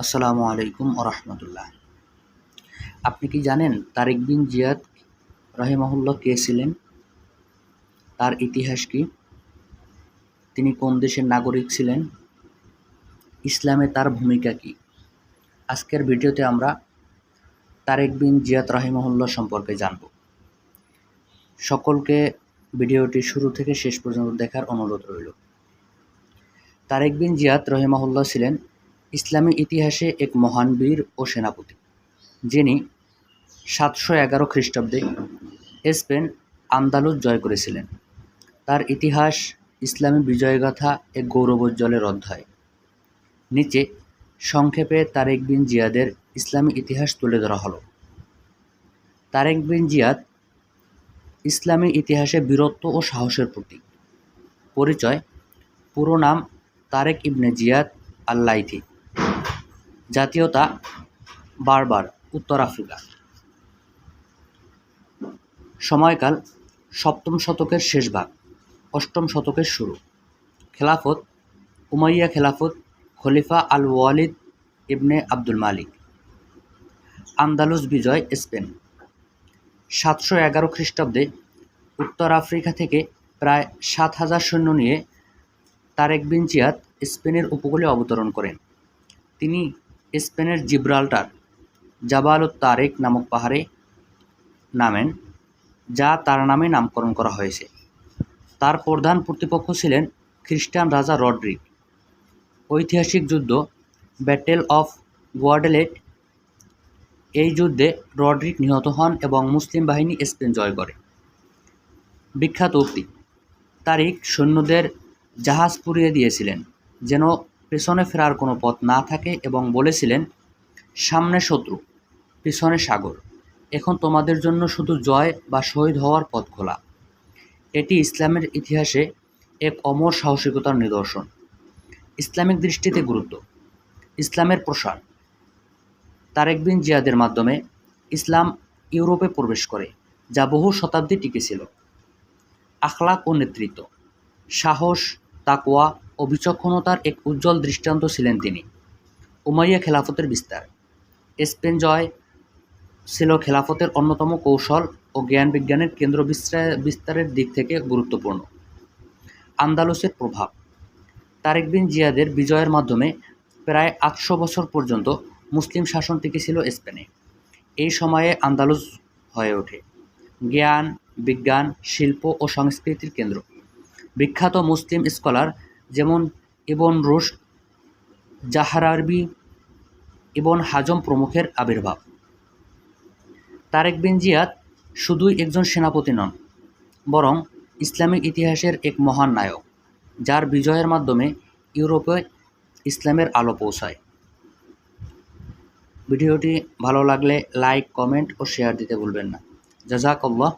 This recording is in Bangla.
আসসালামু আলাইকুম রহমতুল্লাহ। আপনি কি জানেন তারেক বিন জিয়াদ রহিমাহুল্লাহ কে ছিলেন? তার ইতিহাস কি? তিনি কোন দেশের নাগরিক ছিলেন? ইসলামে তার ভূমিকা কি? আজকের ভিডিওতে আমরা তারেক বিন জিয়াদ রহিমাহুল্লাহ সম্পর্কে জানব। সকলকে ভিডিওটি শুরু থেকে শেষ পর্যন্ত দেখার অনুরোধ রইল। তারেক বিন জিয়াদ রহিমাহুল্লাহ ছিলেন ইসলামী ইতিহাসে এক মহান বীর ও সেনাপতি, যিনি সাতশো এগারো খ্রিস্টাব্দে স্পেন আন্দালুস জয় করেছিলেন। তার ইতিহাস ইসলামী বিজয়গাথা এক গৌরবোজ্জ্বলের অধ্যায়। নিচে সংক্ষেপে তারেক বিন জিয়াদের ইসলামী ইতিহাস তুলে ধরা হলো। তারেক বিন জিয়াদ ইসলামী ইতিহাসে বীরত্ব ও সাহসের প্রতীক। পরিচয়, পুরো নাম তারেক ইবনে জিয়াদ আল্লাইথি। জাতীয়তা বারবার উত্তর আফ্রিকা। সময়কাল সপ্তম শতকের শেষ ভাগ, অষ্টম শতকের শুরু। খেলাফত, উমাইয়া খেলাফত, খলিফা আল ওয়ালিদ ইবনে আব্দুল মালিক। আন্দালুস বিজয়, স্পেন। সাতশো এগারো খ্রিস্টাব্দে উত্তর আফ্রিকা থেকে প্রায় সাত হাজার সৈন্য নিয়ে তারেক বিন জিয়াদ স্পেনের উপকূলে অবতরণ করেন। তিনি স্পেনের জিব্রাল্টার জাবাল তারেক নামক পাহাড়ে নামেন, যা তার নামে নামকরণ করা হয়েছে। তার প্রধান প্রতিপক্ষ ছিলেন খ্রিস্টান রাজা রড্রিক ঐতিহাসিক যুদ্ধ ব্যাটেল অফ গোয়াডেলেট। এই যুদ্ধে রড্রিক নিহত হন এবং মুসলিম বাহিনী স্পেন জয় করে। বিখ্যাত উক্তি। তারিক সৈন্যদের জাহাজ পুড়িয়ে দিয়েছিলেন, যেন পেছনে ফেরার কোনো পথ না থাকে এবং বলেছিলেন, সামনে শত্রু, পিছনে সাগর। এখন তোমাদের জন্য শুধু জয় বা শহীদ হওয়ার পথ খোলা। এটি ইসলামের ইতিহাসে এক অমর সাহসিকতার নিদর্শন। ইসলামিক দৃষ্টিতে গুরুত্ব, ইসলামের প্রসার। তারেক বিন জিয়াদের মাধ্যমে ইসলাম ইউরোপে প্রবেশ করে, যা বহু শতাব্দী টিকেছিল আখলাক ও নেতৃত্ব, সাহস তাকোয়া ও বিচক্ষণতার এক উজ্জ্বল দৃষ্টান্ত ছিলেন তিনি। উমাইয়া খেলাফতের বিস্তার। স্পেন জয় ছিল খেলাফতের অন্যতম কৌশল ও জ্ঞান বিজ্ঞানের কেন্দ্র বিস্তারের দিক থেকে গুরুত্বপূর্ণ। আন্দালুসের প্রভাব। তারেক বিন জিয়াদের বিজয়ের মাধ্যমে প্রায় আটশো বছর পর্যন্ত মুসলিম শাসন টিকেছিল স্পেনে। এই সময়ে আন্দালুস হয়ে ওঠে। জ্ঞান, বিজ্ঞান, শিল্প ও সংস্কৃতির কেন্দ্র। বিখ্যাত মুসলিম স্কলার যেমন ইবন রুশ জাহারারবি ইবন হাজম প্রমুখের আবির্ভাব। তারেক বিন জিয়াদ শুধুই একজন সেনাপতি নন, বরং ইসলামিক ইতিহাসের এক মহান নায়ক, যার বিজয়ের মাধ্যমে ইউরোপে ইসলামের আলো পৌঁছায়। ভিডিওটি ভালো লাগলে লাইক, কমেন্ট ও শেয়ার দিতে ভুলবেন না। জাজাক আল্লাহ